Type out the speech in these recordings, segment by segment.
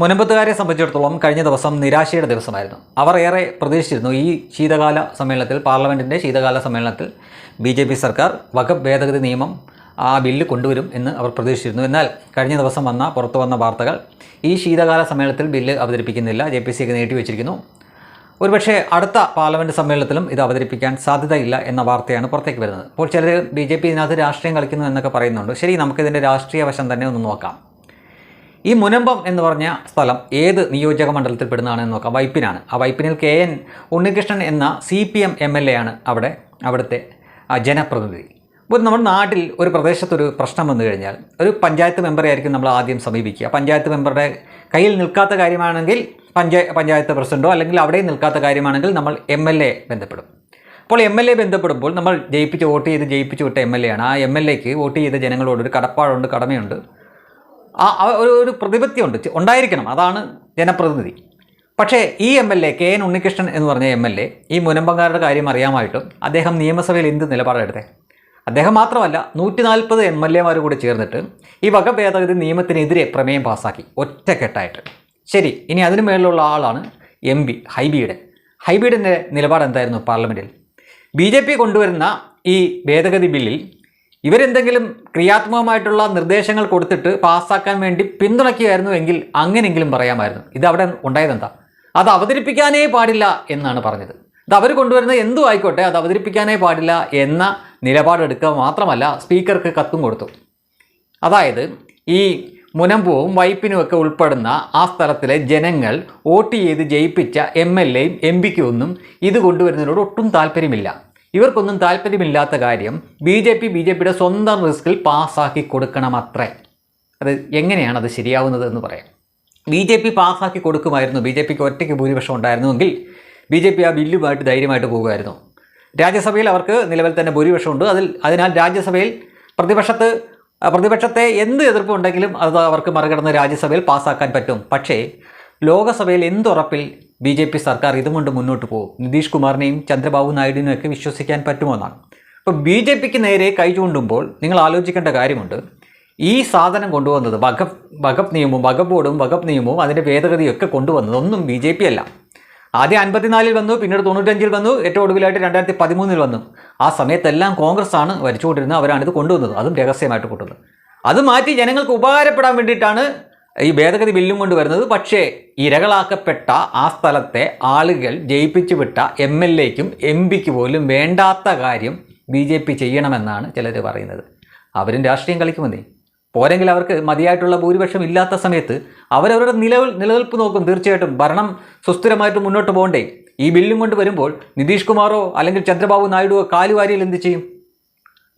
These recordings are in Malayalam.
മുനമ്പത്തുകാരെ സംബന്ധിച്ചിടത്തോളം കഴിഞ്ഞ ദിവസം നിരാശയുടെ ദിവസമായിരുന്നു. അവർ ഏറെ പ്രതീക്ഷിച്ചിരുന്നു ഈ ശീതകാല സമ്മേളനത്തിൽ പാർലമെന്റിന്റെ ശീതകാല സമ്മേളനത്തിൽ ബി ജെ പി സർക്കാർ വകുപ്പ് ഭേദഗതി നിയമം ആ ബില്ല് കൊണ്ടുവരും എന്ന് അവർ പ്രതീക്ഷിച്ചിരുന്നു. എന്നാൽ കഴിഞ്ഞ ദിവസം വന്ന പുറത്തു വന്ന വാർത്തകൾ ഈ ശീതകാല സമ്മേളനത്തിൽ ബില്ല് അവതരിപ്പിക്കുന്നില്ല. ജെ പി സി ഒക്കെ നീട്ടിവെച്ചിരിക്കുന്നു ഒരുപക്ഷെ അടുത്ത പാർലമെന്റ് സമ്മേളനത്തിലും ഇത് അവതരിപ്പിക്കാൻ സാധ്യതയില്ല എന്ന വാർത്തയാണ് പുറത്തേക്ക് വരുന്നത്. അപ്പോൾ ചിലർ ബി ജെ പി ഇതിനകത്ത് രാഷ്ട്രീയം കളിക്കുന്നു എന്നൊക്കെ പറയുന്നുണ്ട്. ശരി നമുക്കിതിന്റെ രാഷ്ട്രീയ വശം തന്നെ ഒന്ന് നോക്കാം. ഈ മുനമ്പം എന്ന് പറഞ്ഞ സ്ഥലം ഏത് നിയോജക മണ്ഡലത്തിൽ പെടുന്നതാണെന്ന് നോക്കാം. വൈപ്പിനാണ്. ആ വൈപ്പിനിൽ കെ എൻ ഉണ്ണികൃഷ്ണൻ എന്ന C P M M L A ആണ് അവിടെ അവിടുത്തെ ജനപ്രതിനിധി. ഇപ്പോൾ നമ്മുടെ നാട്ടിൽ ഒരു പ്രദേശത്തൊരു പ്രശ്നം വന്നു കഴിഞ്ഞാൽ ഒരു പഞ്ചായത്ത് മെമ്പറെ ആയിരിക്കും നമ്മൾ ആദ്യം സമീപിക്കുക. പഞ്ചായത്ത് മെമ്പറുടെ കയ്യിൽ നിൽക്കാത്ത കാര്യമാണെങ്കിൽ പഞ്ചായ പഞ്ചായത്ത് പ്രസിഡന്റോ അല്ലെങ്കിൽ അവിടെ നിൽക്കാത്ത കാര്യമാണെങ്കിൽ നമ്മൾ എം എൽ എ ബന്ധപ്പെടും. അപ്പോൾ എം എൽ എ ബന്ധപ്പെടുമ്പോൾ നമ്മൾ ജയിപ്പിച്ച് വോട്ട് ചെയ്ത് ജയിപ്പിച്ച് വിട്ട എം എൽ എ ആണ്. ആ എം എൽ എക്ക് വോട്ട് ചെയ്ത ജനങ്ങളോട് ഒരു കടപ്പാടുണ്ട് കടമയുണ്ട്. ആ ഒരു ഒരു പ്രതിപത്യമുണ്ട് ചെ- ഉണ്ടായിരിക്കണം. അതാണ് ജനപ്രതിനിധി. പക്ഷേ ഈ M L A K N Unnikrishnan എന്ന് പറഞ്ഞ എം എൽ എ ഈ മുനമ്പങ്കാരുടെ കാര്യം അറിയാമായിട്ടും അദ്ദേഹം നിയമസഭയിൽ എന്ത് നിലപാടെടുത്തേ അദ്ദേഹം മാത്രമല്ല നൂറ്റി നാൽപ്പത് എം എൽ എമാർ കൂടി ചേർന്നിട്ട് ഈ വക ഭേദഗതി നിയമത്തിനെതിരെ പ്രമേയം പാസ്സാക്കി ഒറ്റക്കെട്ടായിട്ട്. ശരി ഇനി അതിനു മേളിലുള്ള ആളാണ് എം പി ഹൈബിയുടെ. ഹൈബിയുടെ നിലപാട് എന്തായിരുന്നു പാർലമെന്റിൽ ബി ജെ പി കൊണ്ടുവരുന്ന ഈ ഭേദഗതി ബില്ലിൽ ഇവരെന്തെങ്കിലും ക്രിയാത്മകമായിട്ടുള്ള നിർദ്ദേശങ്ങൾ കൊടുത്തിട്ട് പാസ്സാക്കാൻ വേണ്ടി പിന്തുണയ്ക്കുകയായിരുന്നു എങ്കിൽ അങ്ങനെയെങ്കിലും പറയാമായിരുന്നു. ഇത് അവിടെ ഉണ്ടായതെന്താ? അത് അവതരിപ്പിക്കാനേ പാടില്ല എന്നാണ് പറഞ്ഞത്. ഇത് അവർ കൊണ്ടുവരുന്ന എന്തു ആയിക്കോട്ടെ അത് അവതരിപ്പിക്കാനേ പാടില്ല എന്ന നിലപാടെടുക്കുക മാത്രമല്ല സ്പീക്കർക്ക് കത്തും കൊടുത്തു. അതായത് ഈ മുനമ്പുവും വൈപ്പിനും ഒക്കെ ഉൾപ്പെടുന്ന ആ സ്ഥലത്തിലെ ജനങ്ങൾ വോട്ട് ചെയ്ത് ജയിപ്പിച്ച എം എൽ എയും എം പിക്കും ഒന്നും ഇത് കൊണ്ടുവരുന്നതിനോട് ഒട്ടും താല്പര്യമില്ല. ഇവർക്കൊന്നും താല്പര്യമില്ലാത്ത കാര്യം B J P B J പിയുടെ സ്വന്തം റിസ്കിൽ പാസ്സാക്കി കൊടുക്കണമത്രേ. അത് എങ്ങനെയാണ് അത് ശരിയാവുന്നത് എന്ന് പറയാം. ബി ജെ പി പാസ്സാക്കി കൊടുക്കുമായിരുന്നു. ബി ജെ പിക്ക് ഒറ്റയ്ക്ക് ഭൂരിപക്ഷം ഉണ്ടായിരുന്നുവെങ്കിൽ ബി ജെ പി ആ ബില്ലുമായിട്ട് ധൈര്യമായിട്ട് പോകുമായിരുന്നു. രാജ്യസഭയിൽ അവർക്ക് നിലവിൽ തന്നെ ഭൂരിപക്ഷമുണ്ട്. അതിൽ അതിനാൽ രാജ്യസഭയിൽ പ്രതിപക്ഷത്ത് പ്രതിപക്ഷത്തെ എന്ത് എതിർപ്പുണ്ടെങ്കിലും അത് അവർക്ക് മറികടന്ന് രാജ്യസഭയിൽ പാസ്സാക്കാൻ പറ്റും. പക്ഷേ ലോകസഭയിൽ എന്തുറപ്പിൽ ബി ജെ പി സർക്കാർ ഇതും കൊണ്ട് മുന്നോട്ട് പോകും. നിതീഷ് കുമാറിനെയും ചന്ദ്രബാബു നായിഡുവിനെയൊക്കെ വിശ്വസിക്കാൻ പറ്റുമോ എന്നാണ് അപ്പോൾ ബി ജെ പിക്ക് നേരെ കൈ ചൂണ്ടുമ്പോൾ നിങ്ങൾ ആലോചിക്കേണ്ട കാര്യമുണ്ട്. ഈ സാധനം കൊണ്ടുവന്നത് വഖഫ് വഖഫ് നിയമവും വഖഫ് ബോർഡും വഖഫ് നിയമവും അതിന്റെ ഭേദഗതിയും ഒക്കെ കൊണ്ടുവന്നത് ഒന്നും ബി ജെ പി അല്ല. ആദ്യം അൻപത്തിനാലിൽ വന്നു പിന്നീട് തൊണ്ണൂറ്റഞ്ചിൽ വന്നു ഏറ്റവും ഒടുവിലായിട്ട് രണ്ടായിരത്തി പതിമൂന്നിൽ വന്നു. ആ സമയത്തെല്ലാം കോൺഗ്രസ് ആണ് ഭരിച്ചുകൊണ്ടിരുന്നത് അവരാണിത് കൊണ്ടുവന്നത്. അതും രഹസ്യമായിട്ട് കൊണ്ടുവന്നത്. അത് മാറ്റി ജനങ്ങൾക്ക് ഉപകാരപ്പെടാൻ വേണ്ടിയിട്ടാണ് ഈ ഭേദഗതി ബില്ലും കൊണ്ടുവരുന്നത് പക്ഷേ ഇരകളാക്കപ്പെട്ട ആ സ്ഥലത്തെ ആളുകൾ ജയിപ്പിച്ചു വിട്ട എം എൽ എക്കും എം പിക്ക് പോലും വേണ്ടാത്ത കാര്യം ബി ജെ പി ചെയ്യണമെന്നാണ് ചിലർ പറയുന്നത്. അവരും രാഷ്ട്രീയം കളിക്കുമെന്നേ. പോരെങ്കിൽ അവർക്ക് മതിയായിട്ടുള്ള ഭൂരിപക്ഷം ഇല്ലാത്ത സമയത്ത് അവരവരുടെ നിലവിൽ നിലനിൽപ്പ് നോക്കും തീർച്ചയായിട്ടും. ഭരണം സുസ്ഥിരമായിട്ട് മുന്നോട്ട് പോകണ്ടേ. ഈ ബില്ലും കൊണ്ട് വരുമ്പോൾ നിതീഷ് കുമാറോ അല്ലെങ്കിൽ ചന്ദ്രബാബു നായിഡുവോ കാലുവാരിയിൽ എന്ത് ചെയ്യും?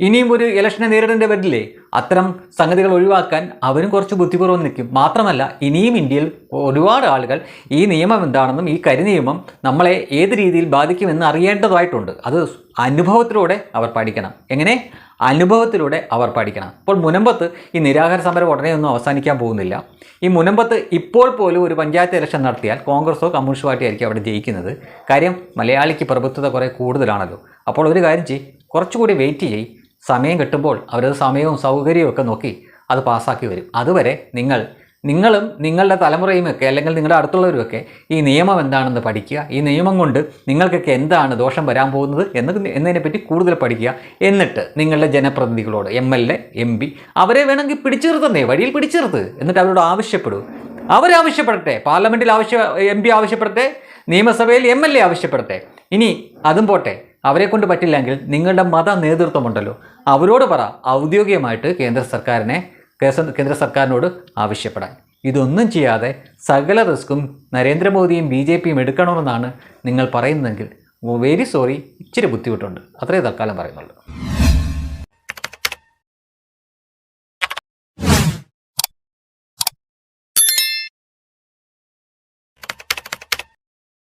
ഇനിയും ഒരു ഇലക്ഷനെ നേരിടേണ്ടി വരില്ലേ? അത്തരം സംഗതികൾ ഒഴിവാക്കാൻ അവരും കുറച്ച് ബുദ്ധിപൂർവം നിൽക്കും. മാത്രമല്ല ഇനിയും ഇന്ത്യയിൽ ഒരുപാട് ആളുകൾ ഈ നിയമം എന്താണെന്നും ഈ കരിനിയമം നമ്മളെ ഏത് രീതിയിൽ ബാധിക്കുമെന്ന് അറിയേണ്ടതായിട്ടുണ്ട്. അത് അനുഭവത്തിലൂടെ അവർ പഠിക്കണം. എങ്ങനെ? അനുഭവത്തിലൂടെ അവർ പഠിക്കണം. അപ്പോൾ മുനമ്പത്ത് ഈ നിരാഹാര സമരം ഉടനെ ഒന്നും അവസാനിക്കാൻ പോകുന്നില്ല. ഈ മുനമ്പത്ത് ഇപ്പോൾ പോലും ഒരു പഞ്ചായത്ത് ഇലക്ഷൻ നടത്തിയാൽ കോൺഗ്രസോ കമ്മ്യൂണിസ്റ്റ് പാർട്ടി ആയിരിക്കും അവിടെ ജയിക്കുന്നത്. കാര്യം മലയാളിക്ക് പ്രഭുത്വത കുറേ കൂടുതലാണല്ലോ. അപ്പോൾ ഒരു കാര്യം ചെയ്യ്. കുറച്ചുകൂടി വെയിറ്റ് ചെയ്യ്. സമയം കിട്ടുമ്പോൾ അവരത് സമയവും സൗകര്യവും ഒക്കെ നോക്കി അത് പാസ്സാക്കി വരും. അതുവരെ നിങ്ങൾ നിങ്ങളും നിങ്ങളുടെ തലമുറയും ഒക്കെ അല്ലെങ്കിൽ നിങ്ങളുടെ അടുത്തുള്ളവരുമൊക്കെ ഈ നിയമം എന്താണെന്ന് പഠിക്കുക. ഈ നിയമം കൊണ്ട് നിങ്ങൾക്കൊക്കെ എന്താണ് ദോഷം വരാൻ പോകുന്നത് എന്ന് എന്നതിനെപ്പറ്റി കൂടുതൽ പഠിക്കുക. എന്നിട്ട് നിങ്ങളുടെ ജനപ്രതിനിധികളോട് M L A M P അവരെ വേണമെങ്കിൽ പിടിച്ചു വഴിയിൽ പിടിച്ചു എന്നിട്ട് അവരോട് ആവശ്യപ്പെടൂ. അവരാവശ്യപ്പെടട്ടെ പാർലമെന്റിൽ ആവശ്യ എം പി ആവശ്യപ്പെടട്ടെ നിയമസഭയിൽ എം എൽ എ ആവശ്യപ്പെടട്ടെ. ഇനി അതും പോട്ടെ. അവരെ കൊണ്ട് പറ്റില്ലെങ്കിൽ നിങ്ങളുടെ മത നേതൃത്വമുണ്ടല്ലോ. അവരോട് പറ ഔദ്യോഗികമായിട്ട് കേന്ദ്ര സർക്കാരിനെ കേന്ദ്ര സർക്കാരിനോട് ആവശ്യപ്പെടാൻ. ഇതൊന്നും ചെയ്യാതെ സകല റിസ്ക്കും നരേന്ദ്രമോദിയും ബി ജെ പിയും എടുക്കണമെന്നാണ് നിങ്ങൾ പറയുന്നതെങ്കിൽ വെരി സോറി ഇച്ചിരി ബുദ്ധിമുട്ടുണ്ട്. അത്രേ തൽക്കാലം പറയുന്നുള്ളൂ.